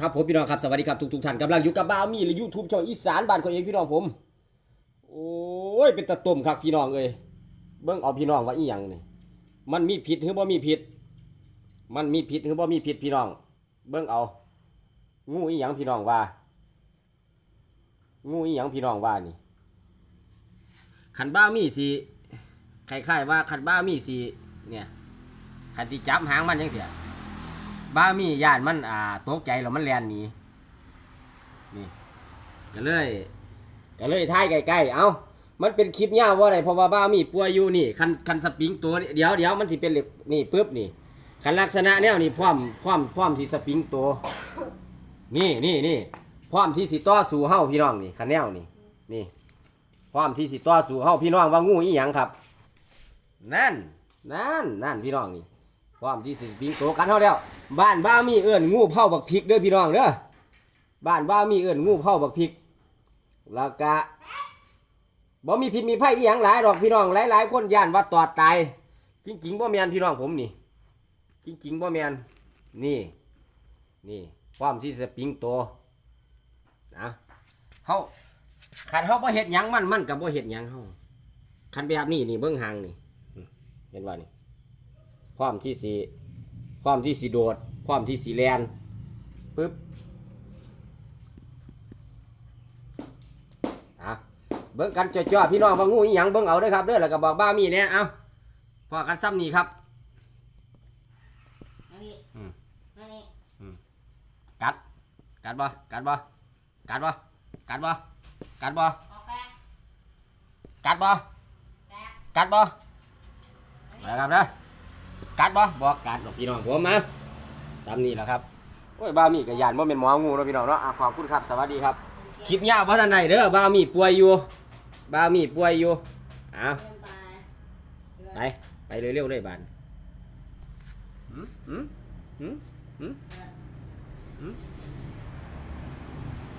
ครับผมพี่น้องครับสวัสดีครับทุกทุกท่านกำลังอยู่กับบ้ามีหรือยูทูบช่องอีสานบ้านของเองพี่น้องผม โอ้ยเป็นตะตุ่มครับพี่น้องเอ้ยเบิ่งเอาพี่น้องว่าอีหยังนี่มันมีผิดหรือบ่มีผิด มันมีผิดหรือบ่มีผิดพี่น้อง เบิ่งเอางูอีหยังพี่น้องว่า งูอีหยังพี่น้องว่านี่ขันบ้ามีสีคล้ายๆว่าขันบ้ามีสีเนี่ยขันที่จับหางมันยังเถีย บ้ามีญาติมันอ่าตกใจแล้วมันแลนหนีนี่ก็เลยก็เลยท้ายใกล้ๆเอ้ามันเป็นคลิปยาวว่าอะไรเพราะว่าบ้ามีป่วยอยู่นี่คันคันสปริงตัวนี่เดี๋ยวเดี๋ยวมันสิเป็นเหล็กนี่ปึ๊บนี่คันลักษณะแนวนี่พร้อมพร้อมพร้อมที่สปริงตัวนี่นี่นี่พร้อมที่สิต่อสู่เฮาพี่น้องนี่คันแนวนี่นี่พร้อมที่สิต่อสู่เฮาพี่น้องว่างูอีหยังครับ นั่นนั่นนั่นพี่น้องนี่ พร้อมที่สิปิงโตกันเท่าแล้วบ้านบ้ามีเอื้อนงูเผาบักพริกเด้อพี่น้องเด้อบ้านบ้ามีเอื้อนงูเผาบักพริกแล้วก็บ่มีพิษมีภัยอีหยังหลายดอกพี่น้องหลายๆคนย่านว่าตอดตายจริงๆบ่แมนพี่น้องผมนี่ จริงๆบ่แมนนี่นี่พร้อมที่จะปิงโตนะเฮาคันเฮาบ่เฮ็ดหยังมันมันก็บ่เฮ็ดหยังเฮาคันแบบนี้นี่เบิ่งหางนี่เห็นว่านี่ พร้อมที่สีพร้อมที่สีโดดพร้อมที่สีแลนปึ๊บอะเบิ้งกันจ่อๆพี่น้องว่างูอีหยังเบิ้งเอาเด้อครับเด้อแล้วก็บอกบ้ามีเนี่ยเอาพอกันซ้ำนี่ครับมานี่อืมมานี่กัดกัดบ่กัดบ่กัดบ่กัดบ่กัดบ่ออกไปกัดบ่แตกกัดบ่มาครับนะ กัดบ่บ่กัดหรอกพี่น้องผมมาซ้ำนี่แหละครับโอ้ยบ้ามีกับยานว่าเป็นหมองูเนาะพี่น้องเนาะอะขอบคุณครับสวัสดีครับคลิปยาวเพราะท่านใดเด้อบ้ามีป่วยอยู่บ้ามีป่วยอยู่เอาวไปเดินไปไปเร็วๆเลยบานหืมหืมหืมหืมหืม